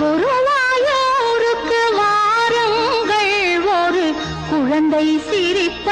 குருவாயூருக்கு வாருங்கள். ஒரு குழந்தை சிரித்த